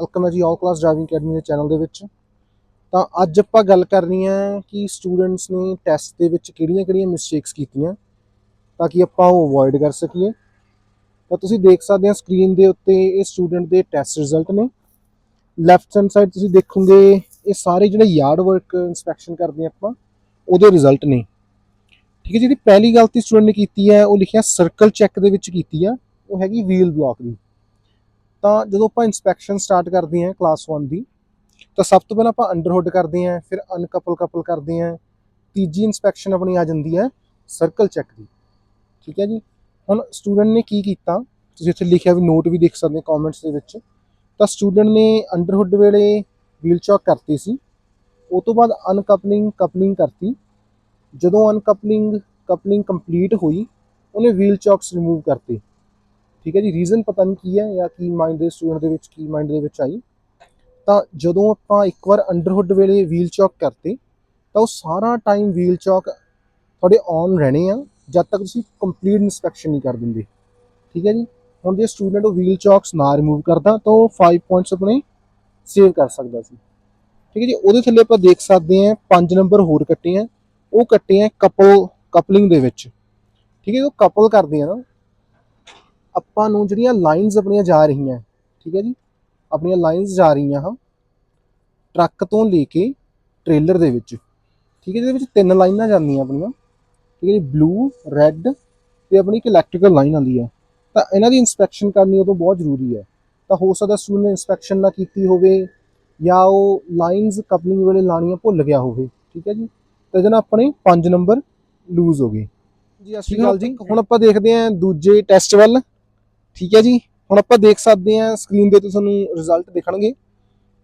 Welcome ਹੈ ਜੀ all class driving academy ਦੇ ਚੈਨਲ ਦੇ ਵਿੱਚ। ਤਾਂ ਅੱਜ ਆਪਾਂ ਗੱਲ ਕਰਨੀ ਹੈ ਕਿ ਸਟੂਡੈਂਟਸ ਨੇ ਟੈਸਟ ਦੇ ਵਿੱਚ ਕਿਹੜੀਆਂ-ਕਿਹੜੀਆਂ ਮਿਸਟੇਕਸ ਕੀਤੀਆਂ, ਤਾਂ ਕਿ ਆਪਾਂ ਉਹ ਅਵੋਇਡ ਕਰ ਸਕੀਏ। ਤਾਂ ਤੁਸੀਂ ਦੇਖ ਸਕਦੇ ਹੋ ਸਕਰੀਨ ਦੇ ਉੱਤੇ ਇਹ ਸਟੂਡੈਂਟ ਦੇ ਟੈਸਟ ਰਿਜ਼ਲਟ ਨੇ। ਲੈਫਟ ਹੈਂਡ ਸਾਈਡ ਤੁਸੀਂ ਦੇਖੋਗੇ, ਇਹ ਸਾਰੇ ਜਿਹੜੇ ਯਾਰਡ ਵਰਕ ਇਨਸਪੈਕਸ਼ਨ ਕਰਦੇ ਆਪਾਂ, ਉਹਦੇ ਰਿਜ਼ਲਟ ਨੇ। ਠੀਕ ਹੈ ਜਿਹੜੀ ਪਹਿਲੀ ਗਲਤੀ ਸਟੂਡੈਂਟ ਨੇ ਕੀਤੀ ਹੈ, ਉਹ ਲਿਖਿਆ ਸਰਕਲ ਚੈੱਕ ਦੇ ਵਿੱਚ ਕੀਤੀ ਆ, ਉਹ ਹੈਗੀ ਵੀਲ ਬਲੌਕ ਦੀ। ਤਾਂ ਜਦੋਂ ਆਪਾਂ ਇਨਸਪੈਕਸ਼ਨ ਸਟਾਰਟ ਕਰਦੇ ਹਾਂ ਕਲਾਸ 1 ਦੀ, ਤਾਂ ਸਭ ਤੋਂ ਪਹਿਲਾਂ ਆਪਾਂ ਅੰਡਰਹੁੱਡ ਕਰਦੇ ਹਾਂ, ਫਿਰ ਅਨਕਪਲ ਕਪਲ ਕਰਦੇ ਹਾਂ, ਤੀਜੀ ਇਨਸਪੈਕਸ਼ਨ ਆਪਣੀ ਆ ਜਾਂਦੀ ਹੈ ਸਰਕਲ ਚੈੱਕ ਦੀ। ਠੀਕ ਹੈ ਜੀ? ਹੁਣ ਸਟੂਡੈਂਟ ਨੇ ਕੀ ਕੀਤਾ? ਤੁਸੀਂ ਇੱਥੇ ਲਿਖਿਆ ਵੀ ਨੋਟ ਵੀ ਦੇਖ ਸਕਦੇ ਹੋ ਕਮੈਂਟਸ ਦੇ ਵਿੱਚ। ਤਾਂ ਸਟੂਡੈਂਟ ਨੇ ਅੰਡਰਹੁੱਡ ਵੇਲੇ ਵੀਲ ਚੌਕ ਕਰਤੀ ਸੀ। ਉਹ ਤੋਂ ਬਾਅਦ ਅਨਕਪਲਿੰਗ ਕਪਲਿੰਗ ਕਰਤੀ। ਜਦੋਂ ਅਨਕਪਲਿੰਗ ਕਪਲਿੰਗ ਕੰਪਲੀਟ ਹੋਈ, ਉਹਨੇ ਵੀਲ ਚੌਕਸ ਰਿਮੂਵ ਕਰਤੇ। ਠੀਕ ਹੈ ਜੀ ਰੀਜ਼ਨ ਪਤਾ ਨਹੀਂ ਕੀ ਹੈ ਜਾਂ ਕੀ ਮਾਈਂਡ ਦੇ ਸਟੂਡੈਂਟ ਦੇ ਵਿੱਚ ਕੀ ਮਾਈਂਡ ਦੇ ਵਿੱਚ ਆਈ। ਤਾਂ ਜਦੋਂ ਆਪਾਂ ਇੱਕ ਵਾਰ ਅੰਡਰਹੁੱਡ ਵੇਲੇ ਵੀਲ ਚੌਕ ਕਰਤੇ, ਤਾਂ ਉਹ ਸਾਰਾ ਟਾਈਮ ਵੀਲ ਚੌਕ ਤੁਹਾਡੇ ਔਨ ਰਹਿਣੇ ਆ, ਜਦ ਤੱਕ ਤੁਸੀਂ ਕੰਪਲੀਟ ਇਨਸਪੈਕਸ਼ਨ ਨਹੀਂ ਕਰ ਦਿੰਦੇ। ਠੀਕ ਹੈ ਜੀ, ਹੁਣ ਜੇ ਸਟੂਡੈਂਟ ਉਹ ਵੀਲ ਚੌਕਸ ਨਾ ਰਿਮੂਵ ਕਰਦਾ, ਤਾਂ ਉਹ 5 ਪੁਆਇੰਟਸ ਆਪਣੇ ਸੇਵ ਕਰ ਸਕਦਾ ਸੀ। ਠੀਕ ਹੈ ਜੀ, ਉਹਦੇ ਥੱਲੇ ਆਪਾਂ ਦੇਖ ਸਕਦੇ ਹਾਂ ਪੰਜ ਨੰਬਰ ਹੋਰ ਕੱਟੇ ਆ। ਉਹ ਕੱਟੇ ਆ ਕਪਲ ਕਪਲਿੰਗ ਦੇ ਵਿੱਚ। ਠੀਕ ਹੈ ਉਹ ਕਪਲ ਕਰਦੇ ਆ ਨਾ ਆਪਾਂ ਨੂੰ ਜਿਹੜੀਆਂ ਲਾਈਨਸ ਆਪਣੀਆਂ ਜਾ ਰਹੀਆਂ ਠੀਕ ਹੈ ਜੀ? ਆਪਣੀਆਂ ਲਾਈਨਸ ਜਾ ਰਹੀਆਂ ਹਾਂ ਟਰੱਕ ਤੋਂ ਲੈ ਕੇ ਟ੍ਰੇਲਰ ਦੇ ਵਿੱਚ ਠੀਕ ਹੈ? ਜਿਹਦੇ ਵਿੱਚ ਤਿੰਨ ਲਾਈਨਾਂ ਜਾਂਦੀਆਂ ਆਪਣੀਆਂ ਠੀਕ ਹੈ ਜੀ? ਬਲੂ ਰੈੱਡ ਤੇ ਆਪਣੀ ਇੱਕ ਇਲੈਕਟ੍ਰੀਕਲ ਲਾਈਨ ਆਉਂਦੀ ਹੈ। ਤਾਂ ਇਹਨਾਂ ਦੀ ਇਨਸਪੈਕਸ਼ਨ ਕਰਨੀ ਉਦੋਂ ਬਹੁਤ ਜ਼ਰੂਰੀ ਹੈ। ਤਾਂ ਹੋ ਸਕਦਾ ਸਟੂਡੈਂਟ ਨੇ ਇਨਸਪੈਕਸ਼ਨ ਨਾ ਕੀਤੀ ਹੋਵੇ ਜਾਂ ਉਹ ਲਾਈਨਸ ਕਪਲਿੰਗ ਵੇਲੇ ਲਾਣੀਆਂ ਭੁੱਲ ਗਿਆ ਹੋਵੇ ਠੀਕ ਹੈ ਜੀ? ਤਾਂ ਇਹਦੇ ਨਾਲ ਆਪਣੇ 5 ਨੰਬਰ ਲੂਜ਼ ਹੋ ਗਏ। ਜੀ ਸ਼੍ਰੀ ਅਕਾਲ ਜੀ। ਹੁਣ ਆਪਾਂ ਦੇਖਦੇ ਹਾਂ ਦੂਜੇ ਟੈਸਟ ਵੱਲ। ਠੀਕ ਹੈ ਜੀ? ਹੁਣ ਆਪਾਂ ਦੇਖ ਸਕਦੇ ਹਾਂ ਸਕਰੀਨ ਦੇ ਤੇ ਤੁਹਾਨੂੰ ਰਿਜ਼ਲਟ ਦਿਖਣਗੇ।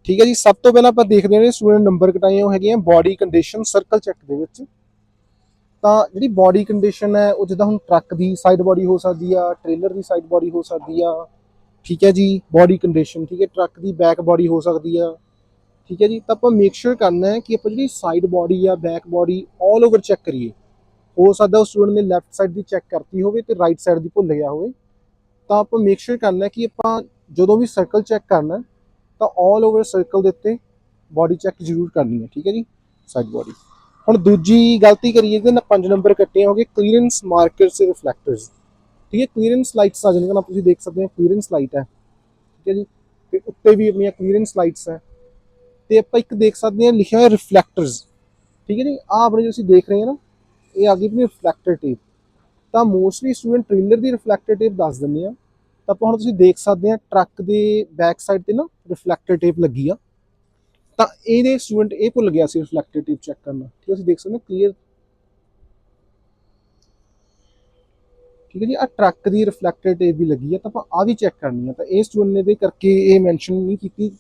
ਠੀਕ ਹੈ ਜੀ? ਸਭ ਤੋਂ ਪਹਿਲਾਂ ਆਪਾਂ ਦੇਖਦੇ ਹਾਂ ਸਟੂਡੈਂਟ ਨੰਬਰ ਕਟਾਏ ਉਹ ਹੈਗੇ ਆ ਬਾਡੀ ਕੰਡੀਸ਼ਨ ਸਰਕਲ ਚੈੱਕ ਦੇ ਵਿੱਚ। ਤਾਂ ਜਿਹੜੀ ਬਾਡੀ ਕੰਡੀਸ਼ਨ ਹੈ, ਉਹ ਜਿੱਦਾਂ ਹੁਣ ਟਰੱਕ ਦੀ ਸਾਈਡ ਬਾਡੀ ਹੋ ਸਕਦੀ ਆ ਟ੍ਰੇਲਰ ਦੀ ਸਾਈਡ ਬਾਡੀ ਹੋ ਸਕਦੀ ਆ, ਠੀਕ ਹੈ ਜੀ? ਬਾਡੀ ਕੰਡੀਸ਼ਨ ਠੀਕ ਹੈ? ਟਰੱਕ ਦੀ ਬੈਕ ਬਾਡੀ ਹੋ ਸਕਦੀ ਆ, ਠੀਕ ਹੈ ਜੀ? ਤਾਂ ਆਪਾਂ ਮੇਕ ਸ਼ੋਰ ਕਰਨਾ ਹੈ ਕਿ ਆਪਾਂ ਜਿਹੜੀ ਸਾਈਡ ਬਾਡੀ ਆ back body all over check ਕਰੀਏ। ਹੋ ਸਕਦਾ ਉਹ ਸਟੂਡੈਂਟ ਨੇ ਲੈਫਟ ਸਾਈਡ ਦੀ ਚੈੱਕ ਕਰਤੀ ਹੋਵੇ ਤੇ ਰਾਈਟ ਸਾਈਡ ਦੀ ਭੁੱਲ ਗਿਆ ਹੋਵੇ। ਤਾਂ ਆਪਾਂ ਮੇਕ ਸ਼ੋਰ ਕਰਨਾ ਕਿ ਆਪਾਂ ਜਦੋਂ ਵੀ ਸਰਕਲ ਚੈੱਕ ਕਰਨਾ ਤਾਂ ਆਲ ਓਵਰ ਸਰਕਲ ਦੇ ਉੱਤੇ ਬਾਡੀ ਚੈੱਕ ਜ਼ਰੂਰ ਕਰਨੀ ਹੈ, ਠੀਕ ਹੈ ਜੀ? ਸਾਈਡ ਬਾਡੀ ਹੁਣ ਦੂਜੀ ਗਲਤੀ ਕਰੀਏ ਇਹਦੇ ਨਾਲ ਪੰਜ ਨੰਬਰ ਕੱਟੇ ਹੋਗੇ ਕਲੀਅਰੈਂਸ ਮਾਰਕਰਸ ਤੇ ਰਿਫਲੈਕਟਰਸ ਠੀਕ ਹੈ ਕਲੀਅਰੈਂਸ ਲਾਈਟਸ ਆ ਜਾਣਗੀਆਂ, ਤੁਸੀਂ ਦੇਖ ਸਕਦੇ ਹੋ ਕਲੀਅਰੈਂਸ ਲਾਈਟ ਹੈ। ਠੀਕ ਹੈ ਜੀ? ਤੇ ਉੱਤੇ ਵੀ ਆਪਣੀਆਂ ਕਲੀਅਰੈਂਸ ਲਾਈਟਸ ਹੈ। ਤੇ ਆਪਾਂ ਇੱਕ ਦੇਖ ਸਕਦੇ ਹਾਂ, ਲਿਖਿਆ ਹੋਇਆ ਰਿਫਲੈਕਟਰਸ ਠੀਕ ਹੈ ਜੀ? ਆ ਆਪਣੇ ਜੋ ਅਸੀਂ ਦੇਖ ਰਹੇ ਹਾਂ ਨਾ, ਇਹ ਆ ਗਈ ਆਪਣੀ ਰਿਫਲੈਕਟਰ ਟੇਪ ਤਾਂ ਮੋਸਟਲੀ ਸਟੂਡੈਂਟ ਟ੍ਰੇਲਰ ਦੀ ਰਿਫਲੈਕਟਰ ਟੇਪ ਦੱਸ ਦਿੰਦੇ ਆ। ਤਾਂ ਆਪਾਂ ਹੁਣ ਤੁਸੀਂ ਦੇਖ ਸਕਦੇ ਆ ਟਰੱਕ ਦੇ ਬੈਕ ਸਾਈਡ ਤੇ ਨਾ ਰਿਫਲੈਕਟਰ ਟੇਪ ਲੱਗੀ ਆ। ਤਾਂ ਇਹਦੇ ਸਟੂਡੈਂਟ ਇਹ ਭੁੱਲ ਗਿਆ ਸੀ ਰਿਫਲੈਕਟਰ ਟੇਪ ਚੈੱਕ ਕਰਨਾ ਠੀਕ ਤੁਸੀਂ ਦੇਖ ਸਕਦੇ ਹੋ ਕਲੀਅਰ ਠੀਕ ਹੈ ਜੀ ਆ ਟਰੱਕ ਦੀ ਰਿਫਲੈਕਟਰ ਟੇਪ ਵੀ ਲੱਗੀ ਆ, ਤਾਂ ਆਪਾਂ ਆ ਵੀ ਚੈੱਕ ਕਰਨੀ ਆ। ਤਾਂ ਇਹ ਸਟੂਡੈਂਟ ਨੇ ਦੇ ਕਰਕੇ ਇਹ ਮੈਂਸ਼ਨ ਨਹੀਂ ਕੀਤੀ,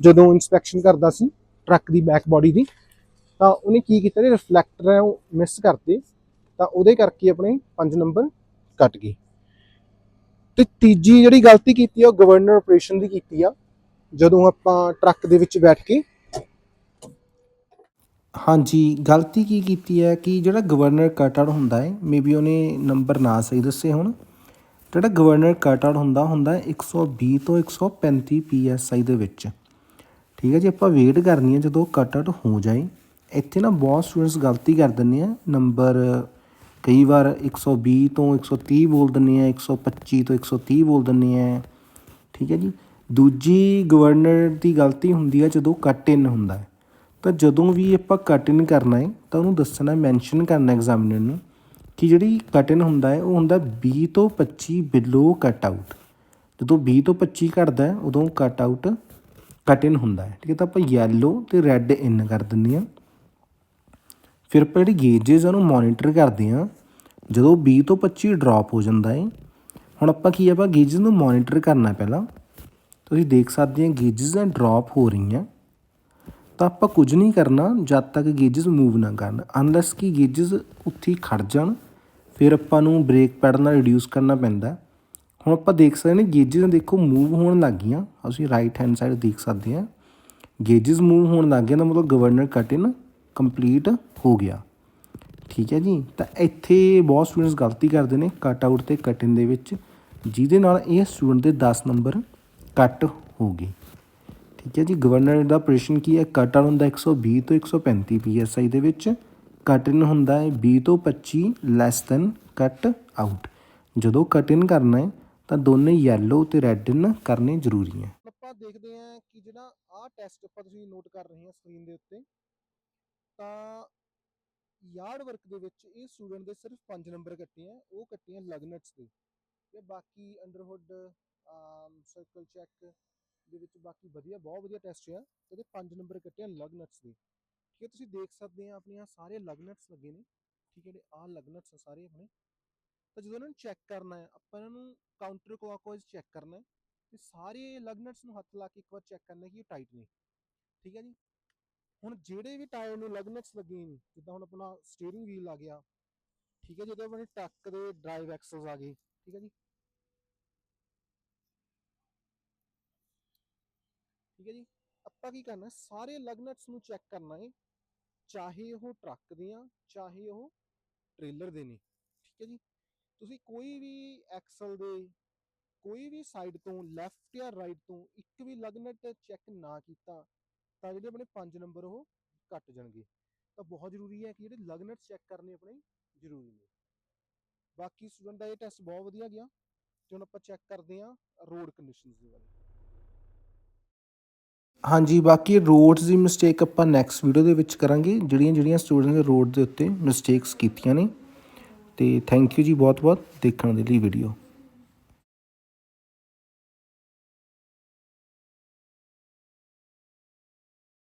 ਜਦੋਂ ਇਨਸਪੈਕਸ਼ਨ ਕਰਦਾ ਸੀ ਟਰੱਕ ਦੀ ਬੈਕ ਬਾਡੀ ਦੀ। ਤਾਂ ਉਹਨੇ ਕੀ ਕੀਤਾ ਜੀ ਰਿਫਲੈਕਟਰ ਹੈ ਉਹ ਮਿਸ ਕਰਤੇ ਤਾਂ ਉਹਦੇ ਕਰਕੇ ਆਪਣੇ 5 ਨੰਬਰ ਕੱਟ ਗਏ। ਤੇ ਤੀਜੀ ਜਿਹੜੀ ਗਲਤੀ ਕੀਤੀ ਆ, ਉਹ ਗਵਰਨਰ ਆਪਰੇਸ਼ਨ ਦੀ ਕੀਤੀ ਆ, ਜਦੋਂ ਆਪਾਂ ਟਰੱਕ ਦੇ ਵਿੱਚ ਬੈਠ ਕੇ। ਹਾਂਜੀ, ਗਲਤੀ ਕੀ ਕੀਤੀ ਹੈ ਕਿ ਜਿਹੜਾ ਗਵਰਨਰ ਕਟ ਆਊਟ ਹੁੰਦਾ ਹੈ ਮੇਬੀ ਉਹਨੇ ਨੰਬਰ ਨਾ ਸਹੀ ਦੱਸੇ ਹੁਣ। ਜਿਹੜਾ ਗਵਰਨਰ ਕਟ ਆਊਟ ਹੁੰਦਾ ਹੁੰਦਾ ਹੈ 120 ਤੋਂ 135 ਪੀਐਸਆਈ ਦੇ ਵਿੱਚ। ਠੀਕ ਹੈ ਜੀ, ਆਪਾਂ ਵੇਟ ਕਰਨੀ ਹੈ ਜਦੋਂ ਕਟ ਆਊਟ ਹੋ ਜਾਏ। ਇੱਥੇ ਨਾ ਬਹੁਤ ਸਟੂਡੈਂਟਸ ਗਲਤੀ ਕਰ ਦਿੰਦੇ ਆ ਨੰਬਰ ਕਈ ਵਾਰ 120 ਤੋਂ 130 ਬੋਲ ਦਿੰਦੇ ਹਾਂ, ਇੱਕ ਸੌ ਪੱਚੀ ਤੋਂ 130 ਬੋਲ ਦਿੰਦੇ ਹਾਂ। ਠੀਕ ਹੈ ਜੀ? ਦੂਜੀ ਗਵਰਨਰ ਦੀ ਗਲਤੀ ਹੁੰਦੀ ਹੈ ਜਦੋਂ ਕੱਟ ਇਨ ਹੁੰਦਾ ਹੈ। ਤਾਂ ਜਦੋਂ ਵੀ ਆਪਾਂ ਕੱਟ ਇਨ ਕਰਨਾ ਹੈ, ਤਾਂ ਉਹਨੂੰ ਦੱਸਣਾ, ਮੈਂਸ਼ਨ ਕਰਨਾ ਐਗਜ਼ਾਮੀਨਰ ਨੂੰ ਕਿ ਜਿਹੜੀ ਕੱਟ ਇਨ ਹੁੰਦਾ ਹੈ, ਉਹ ਹੁੰਦਾ 20 ਤੋਂ 25 ਬਿਲੋ ਕੱਟ ਆਊਟ ਜਦੋਂ 20 ਤੋਂ 25 ਘਟਦਾ ਹੈ, ਉਦੋਂ ਕੱਟ ਆਊਟ ਕੱਟ ਇਨ ਹੁੰਦਾ ਹੈ। ਠੀਕ ਹੈ, ਤਾਂ ਆਪਾਂ ਯੈਲੋ ਤੇ ਰੈੱਡ ਇਨ ਕਰ ਦਿੰਦੇ ਹਾਂ। ਫਿਰ ਆਪਾਂ ਜਿਹੜੀ ਗੇਜਸ ਉਹਨੂੰ ਮੋਨੀਟਰ ਕਰਦੇ ਹਾਂ। ਜਦੋਂ 20 ਤੋਂ 25 ਡ੍ਰੌਪ ਹੋ ਜਾਂਦਾ ਹੈ ਹੁਣ ਆਪਾਂ ਕੀ ਆਪਾਂ ਗੇਜਸ ਨੂੰ ਮੋਨੀਟਰ ਕਰਨਾ ਪਹਿਲਾਂ। ਤੁਸੀਂ ਦੇਖ ਸਕਦੇ ਹੋ ਗੇਜਸ ਦਾ ਡ੍ਰੌਪ ਹੋ ਰਹੀਆਂ। ਤਾਂ ਆਪਾਂ ਕੁਝ ਨਹੀਂ ਕਰਨਾ, ਜਦ ਤੱਕ ਗੇਜਸ ਮੂਵ ਨਾ ਕਰਨ। ਅਨਲੈਸ ਕਿ ਗੇਜਸ ਉੱਥੇ ਹੀ ਖੜ ਜਾਣ, ਫਿਰ ਆਪਾਂ ਨੂੰ ਬ੍ਰੇਕ ਪੈਡ ਨਾਲ ਰਿਡਿਊਸ ਕਰਨਾ ਪੈਂਦਾ ਹੁਣ ਆਪਾਂ ਦੇਖ ਸਕਦੇ ਨੇ ਗੇਜਸ ਦੇਖੋ ਮੂਵ ਹੋਣ ਲੱਗ ਗਈਆਂ। ਅਸੀਂ ਰਾਈਟ ਹੈਂਡ ਸਾਈਡ ਦੇਖ ਸਕਦੇ ਹਾਂ ਗੇਜਸ ਮੂਵ ਹੋਣ ਲੱਗ ਗਏ ਤਾਂ ਮਤਲਬ ਗਵਰਨਰ ਕਟ ਇਨ ਕੰਪਲੀਟ ਹੋ ਗਿਆ। ਠੀਕ ਹੈ ਜੀ? ਤਾਂ ਇੱਥੇ ਬਹੁਤ ਸਟੂਡੈਂਟਸ ਗਲਤੀ ਕਰਦੇ ਨੇ ਕੱਟ ਆਊਟ ਤੇ ਕੱਟ ਇਨ ਦੇ ਵਿੱਚ, ਜਿਹਦੇ ਨਾਲ ਇਹ ਸਟੂਡੈਂਟ ਦੇ 10 ਨੰਬਰ ਕੱਟ ਹੋ ਗਏ। ਠੀਕ ਹੈ ਜੀ? ਗਵਰਨਰ ਦਾ ਪ੍ਰਸ਼ਨ ਕੀ ਹੈ? ਕੱਟ ਆਊਟ ਹੁੰਦਾ 120 ਤੋਂ 135 ਪੀਐਸਆਈ ਦੇ ਵਿੱਚ ਕੱਟ ਇਨ ਹੁੰਦਾ ਹੈ 20 ਤੋਂ 25 ਲੈਸ ਦੈਨ ਕੱਟ ਆਊਟ ਜਦੋਂ ਕੱਟ ਇਨ ਕਰਨਾ ਹੈ, ਤਾਂ ਦੋਨੇ ਯੈਲੋ ਤੇ ਰੈੱਡ ਇਨ ਕਰਨੇ ਜ਼ਰੂਰੀ ਹੈ। ਆਪਾਂ ਦੇਖਦੇ ਹਾਂ ਕਿ ਜਿਹੜਾ ਆਹ ਟੈਸਟ ਆਪਾਂ ਤੁਸੀਂ ਨੋਟ ਕਰ ਰਹੇ ਹੋ ਸਕਰੀਨ ਦੇ ਉੱਤੇ, ਤਾਂ ਯਾਰਡ ਵਰਕ ਦੇ ਵਿੱਚ ਇਹ ਸਟੂਡੈਂਟ ਦੇ ਸਿਰਫ 5 ਨੰਬਰ ਕੱਟੇ ਆ, ਉਹ ਕੱਟੇ ਆ ਲਗਨਟਸ ਦੇ ਤੇ ਬਾਕੀ ਅੰਡਰਹੁੱਡ ਸਰਕਲ ਚੈੱਕ ਦੇ ਵਿੱਚ ਬਾਕੀ ਵਧੀਆ, ਬਹੁਤ ਵਧੀਆ ਟੈਸਟ ਆ ਇਹਦੇ 5 ਨੰਬਰ ਕੱਟੇ ਆ ਲਗਨਟਸ ਦੇ। ਠੀਕ ਹੈ, ਤੁਸੀਂ ਦੇਖ ਸਕਦੇ ਆ ਆਪਣੀਆਂ ਸਾਰੇ ਲਗਨਟਸ ਲੱਗੇ ਨੇ, ਠੀਕ ਹੈ, ਜਿਹੜੇ ਆ ਲਗਨਟਸ ਆ ਸਾਰੇ ਆਪਣੇ। ਤਾਂ ਜਦੋਂ ਇਹਨਾਂ ਨੂੰ ਚੈੱਕ ਕਰਨਾ ਹੈ, ਆਪਾਂ ਇਹਨਾਂ ਨੂੰ ਕਾਊਂਟਰ ਕਲੌਕਵਾਈਜ਼ ਚੈੱਕ ਕਰਨਾ ਹੈ ਤੇ ਸਾਰੇ ਲਗਨਟਸ ਨੂੰ ਹੱਥ ਲਾ ਕੇ ਇੱਕ ਵਾਰ ਚੈੱਕ ਕਰਨਾ ਕਿ ਇਹ ਟਾਈਟ ਨੇ। ਠੀਕ ਹੈ ਜੀ? ਹੁਣ ਜਿਹੜੇ ਵੀ ਟਾਇਰ ਨੂੰ ਲਗਨਟਸ ਲੱਗੇ ਨੇ, ਜਿੱਦਾਂ ਹੁਣ ਆਪਣਾ ਸਟੀਅਰਿੰਗ ਵੀਲ ਆ ਗਿਆ, ਠੀਕ ਹੈ ਜਦੋਂ ਆਪਣੇ ਟੱਕ ਦੇ ਡਰਾਈਵ ਐਕਸਲਸ ਆ ਗਏ, ਠੀਕ ਹੈ ਜੀ। ਠੀਕ ਹੈ ਜੀ, ਆਪਾਂ ਕੀ ਕਰਨਾ, ਸਾਰੇ ਲਗਨਟਸ ਨੂੰ ਚੈੱਕ ਕਰਨਾ ਹੈ, ਚਾਹੇ ਉਹ ਟਰੱਕ ਦੇ ਆ, ਚਾਹੇ ਉਹ ਟ੍ਰੇਲਰ ਦੇ ਨੇ, ਠੀਕ ਹੈ ਜੀ। ਤੁਸੀਂ ਕੋਈ ਵੀ ਐਕਸਲ ਦੇ, ਕੋਈ ਵੀ ਸਾਈਡ ਤੋਂ ਲੈਫਟ ਜਾਂ ਰਾਈਟ ਤੋਂ ਇੱਕ ਵੀ ਲਗਨਟ ਚੈੱਕ ਨਾ ਕੀਤਾ ਤਾਂ ਜਿਹੜੇ ਆਪਣੇ 5 ਨੰਬਰ ਉਹ ਕੱਟ ਜਾਣਗੇ। ਤਾਂ ਬਹੁਤ ਜ਼ਰੂਰੀ ਹੈ ਕਿ ਜਿਹੜੇ ਲਗਨਟ ਚੈੱਕ ਕਰਨੇ ਆਪਣੇ ਜ਼ਰੂਰੀ ਨੇ। ਬਾਕੀ ਸਟੂਡੈਂਟ ਦਾ ਇਹ ਟੈਸਟ ਬਹੁਤ ਵਧੀਆ ਗਿਆ। ਤੇ ਹੁਣ ਆਪਾਂ ਚੈੱਕ ਕਰਦੇ ਹਾਂ ਰੋਡ ਕੰਡੀਸ਼ਨਸ ਦੇ ਬਾਰੇ। ਹਾਂਜੀ, ਬਾਕੀ ਰੋਡਸ ਦੀ ਮਿਸਟੇਕ ਆਪਾਂ ਨੈਕਸਟ ਵੀਡੀਓ ਦੇ ਵਿੱਚ ਕਰਾਂਗੇ। ਜਿਹੜੀਆਂ ਜਿਹੜੀਆਂ ਸਟੂਡੈਂਟ ਨੇ ਰੋਡ ਦੇ ਉੱਤੇ ਮਿਸਟੇਕਸ ਕੀਤੀਆਂ ਨੇ। ਤੇ ਥੈਂਕ ਯੂ ਜੀ ਬਹੁਤ ਬਹੁਤ ਦੇਖਣ ਦੇ ਲਈ ਵੀਡੀਓ